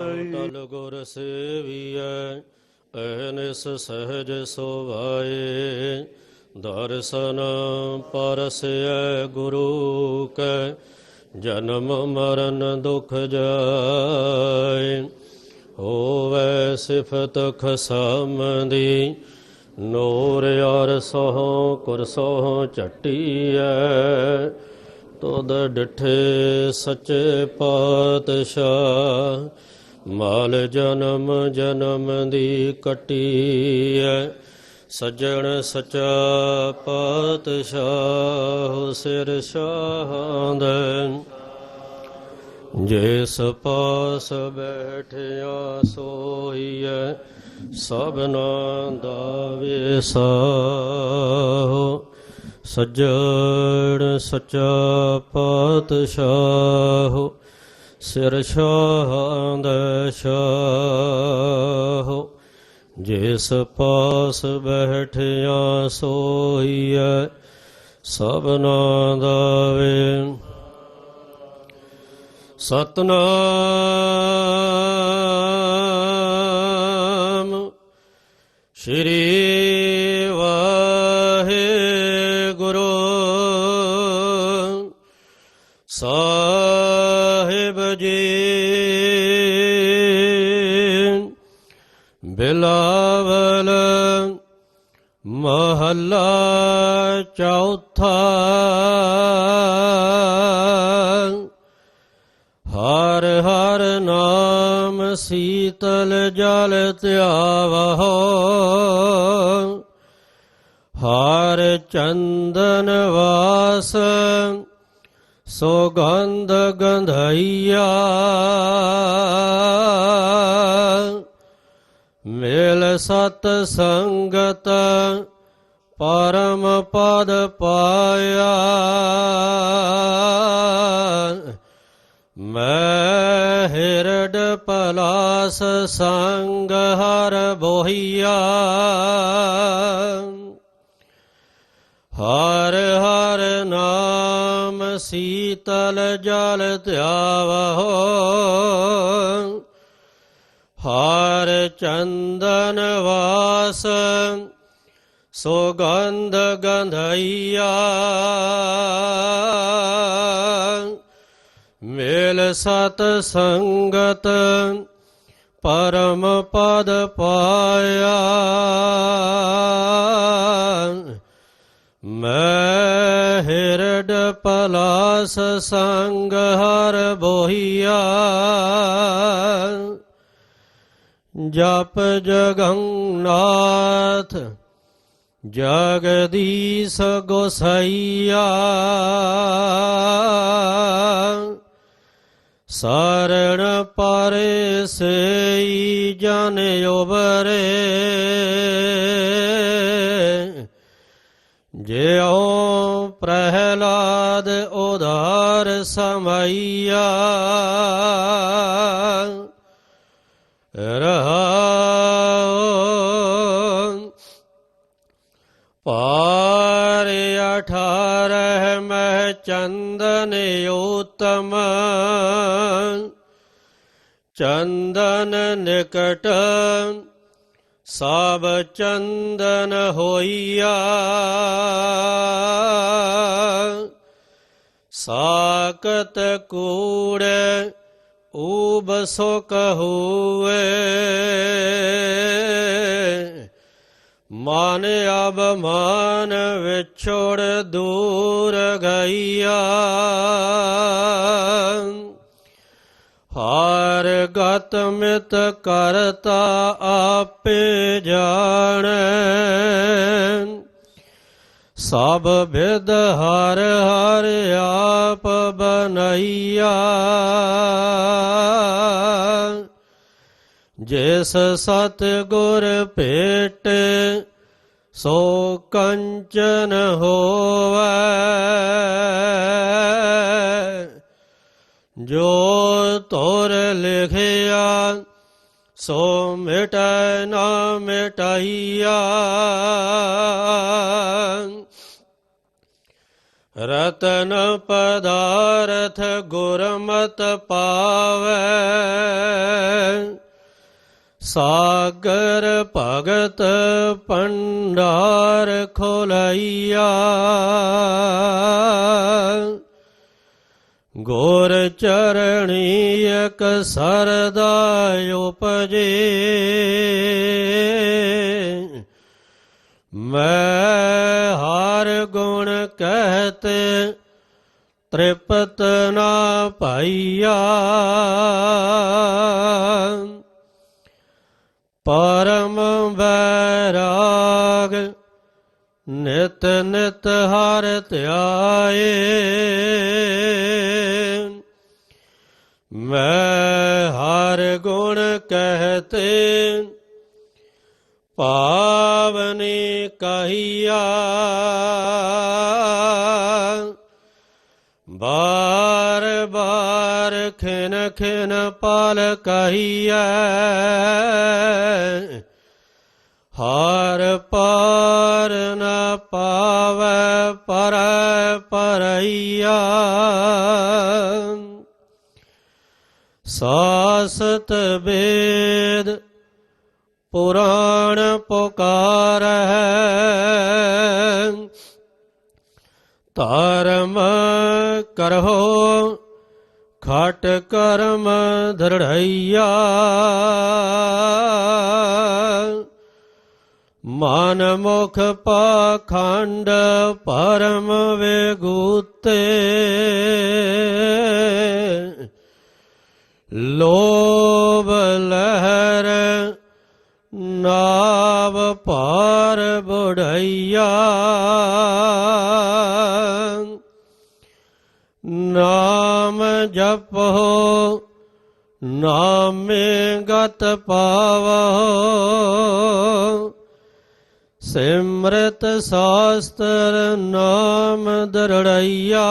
ਤਲ ਗੁਰ ਸੇਵੀਐ ਐਨਿਸ ਸਹਿਜ ਸੁਭਾਏ। ਦਰਸ਼ਨ ਪਰਸੈ ਗੁਰੂ ਕੈ ਜਨਮ ਮਰਨ ਦੁਖ ਜਾਏ। ਹੋਵੇ ਸਿਫਤ ਖਸਮਦੀ ਨੂਰ ਅਰ ਸੋਹ ਕੁਰਸੋਹ ਚਟੀਐ ਤੁਧ ਡਿਠੇ ਸੱਚੇ ਪਾਤਸ਼ਾਹ ਮਾਲ ਜਨਮ ਜਨਮ ਦੀ ਕਟੀ ਕਟੀਐ, ਸੱਜਣ ਸਚਾ ਪਾਤਸ਼ਾਹ ਸਿਰ ਸ਼ਾਹੰਦ ਜਿਸ ਪਾਸ ਬੈਠਿਆ ਸੋਈਐ ਸਭਨਾ ਦਾ ਵਿਸਾਹੋ। ਸੱਜਣ ਸਚਾ ਪਾਤਸ਼ਾਹ ਸਿਰ ਸ਼ਾਹੰਦ ਸ਼ਾਹ ਜਿਸ ਪਾਸ ਬੈਠਿਆ ਸੋਈਐ ਸਭਨਾ ਦਾ ਵੇ ਸਤਨਾਮ ਸ਼੍ਰੀ ਬਿਲਾਵਲ ਮਹੱਲਾ ਚੌਥਾ ਹਰ ਹਰ ਨਾਮ ਸੀਤਲ ਜਲ ਧਿਆਵਹੋ ਹਰ ਚੰਦਨ ਵਾਸ ਸੁਗੰਧ ਗੰਧਈਆ। ਸਤ ਸੰਗਤ ਪਰਮ ਪਦ ਪਾਇਆ। ਮੈਂ ਹਿਰਡ ਪਲਾਸ ਸੰਗ ਹਰ ਬੋਹੀਆ। ਹਰ ਹਰ ਨਾਮ ਸੀਤਲ ਜਲ ਧਿਆਵਹੋ। ਹਰ ਚੰਦਨ ਵਾਸ, ਸੁਗੰਧ ਗੰਧਈਆ। ਮੇਲ ਸਤ ਸੰਗਤ, ਪਰਮ ਪਦ ਪਾਇਆ। ਮੈਂ ਹਿਰਡ ਪਲਾਸ ਸੰਗ ਹਰ ਬੋਹੀਆ। ਜਪ ਜਗੰਨਾਥ ਜਗਦੀਸ਼ ਗੋਸਈਆ। ਸਰਣ ਪਰੇ ਸਈ ਜਨ ਉਬਰੇ ਜਿਉ ਪ੍ਰਹਿਲਾਦ ਉਧਾਰ ਸਮਈਆ। ਅਠਾਰਹ ਮਹ ਚੰਦਨ ਉਤਮ। ਚੰਦਨ ਨਿਕਟ ਸਭ ਚੰਦਨ ਹੋਈਆ। ਸਾਕਤ ਕੂੜ ਊਬ ਸੋ ਕਹੂਏ ਮਨ ਅਬਮਾਨ ਵਿਛੋੜ ਦੂਰ ਗਈਆ। ਹਾਰ ਗਤ ਮਿਤ ਕਰਤਾ ਆਪੇ ਜਾਣੈ। ਸਭ ਵਿਦ ਹਰ ਹਰ ਆਪ ਬਨਈਆ। ਜਿਸ ਸਤ ਗੁਰ ਭੇਟ ਸੋ ਕੰਚਨ ਹੋਵੈ ਜੋ ਤੋਰ ਲਿਖਿਆ ਸੋ ਮਿਟੈ ਨਾ ਮਿਟਾਈਆ ਰਤਨ ਪਦਾਰਥ ਗੁਰਮਤ ਪਾਵੈ ਸਾਗਰ ਭਗਤ ਪੰਡਾਰ ਖੋਲਈਆ। ਗੋਰ ਚਰਣੀ ਇਕ ਸਰਦਾ ਉਪਜੇ। ਮੈਂ ਹਰ ਗੁਣ ਕਹਤੇ ਤ੍ਰਿਪਤ ਨਾ ਪਾਈਆ। ਪਰਮ ਬੈਰਾਗ ਨਿਤ ਨਿਤ ਹਰ ਧਿਆਏ। ਮੈਂ ਹਰ ਗੁਣ ਕਹਤੇ ਪਾਵਨੀ ਕਹੀਆ। ਖਿਨ ਖਿਨ ਪਲ ਕਹੀਐ। ਹਰ ਪਾਰ ਨ ਪਾਵੈ ਪਰ ਪਰਈਆ। ਸਾਸਤ ਵੇਦ ਪੁਰਾਣ ਪੁਕਾਰ ਹੈ ਧਰਮ ਕਰਹੁ ਖਟ ਕਰਮ ਧਰੜਈਆ। ਮਨ ਮੁਖ ਪਾਖੰਡ ਪਰਮ ਵੇਗੂਤੇ। ਲੋਭ ਲਹਿਰ ਨਾਵ ਪਾਰ ਬੁੜਈਆ। ਨਾਮ ਜਪੋ ਨਾਮੇ ਗਤ ਪਾਵੋ ਸਿਮਰਤ ਸਾਸਤਰ ਨਾਮ ਦਰੜਈਆ।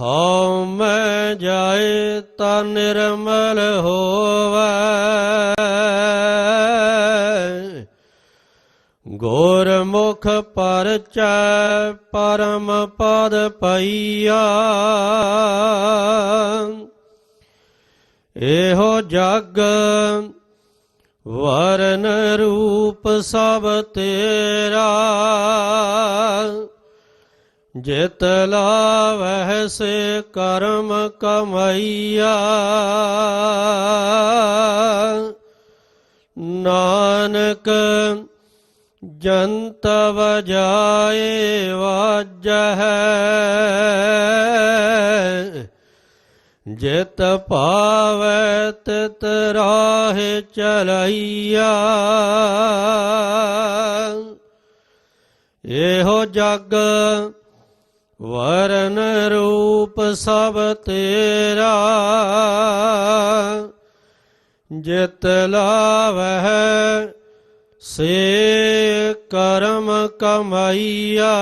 ਹਉ ਮੈਂ ਜਾਏ ਤਾਂ ਨਿਰਮਲ ਹੋਵੈ। ਮੁਖ ਪਰਚੈ ਪਰਮ ਪਦ ਪਈਆ। ਇਹੋ ਜਗ ਵਰਨ ਰੂਪ ਸਭ ਤੇਰਾ। ਜਿਤ ਲਾਵਹਿ ਸੇ ਕਰਮ ਕਮਈਆ। ਨਾਨਕ ਜੰਤ ਵਜਾਏ ਵਾਜਹਿ, ਜਿਤ ਪਾਵੈ ਤਿਤ ਰਾਹੇ ਚਲਈਆ। ਇਹੋ ਜਗ ਵਰਨ ਰੂਪ ਸਭ ਤੇਰਾ, ਜਿਤ ਲਾਵਹਿ ਸੇ ਕਰਮ ਕਮਾਈਆ।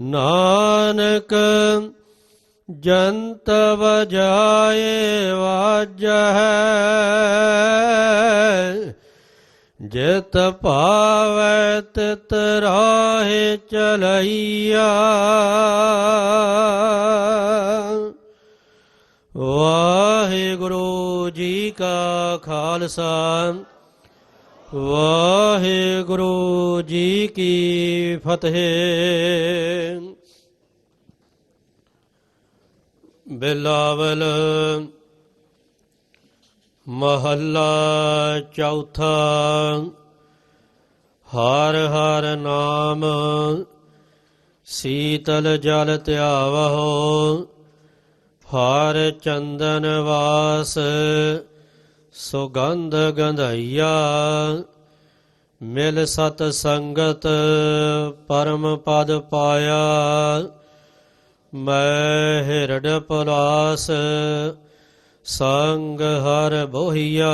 ਨਾਨਕ ਜੰਤ ਵਜਾਏ ਵਾਜਹਿ ਜਿਤ ਭਾਵੈ ਤਿਤ ਰਾਹੇ ਚਲਈਆ। ਵਾਹਿਗੁਰੂ ਖਾਲਸਾ। ਵਾਹਿਗੁਰੂ ਜੀ ਕੀ ਫਤਿਹ। ਬਿਲਾਵਲ ਮਹੱਲਾ ਚੌਥਾ। ਹਰ ਹਰ ਨਾਮ ਸੀਤਲ ਜਲ ਧਿਆਵਹੁ। ਹਰ ਚੰਦਨ ਵਾਸ ਸੁਗੰਧ ਗੰਧਈਆ ਮਿਲ ਸਤ ਸੰਗਤ ਪਰਮ ਪਦ ਪਾਇਆ। ਮੈਂ ਹਿਰਡ ਪਲਾਸ ਸੰਗ ਹਰ ਬੋਹੀਆ।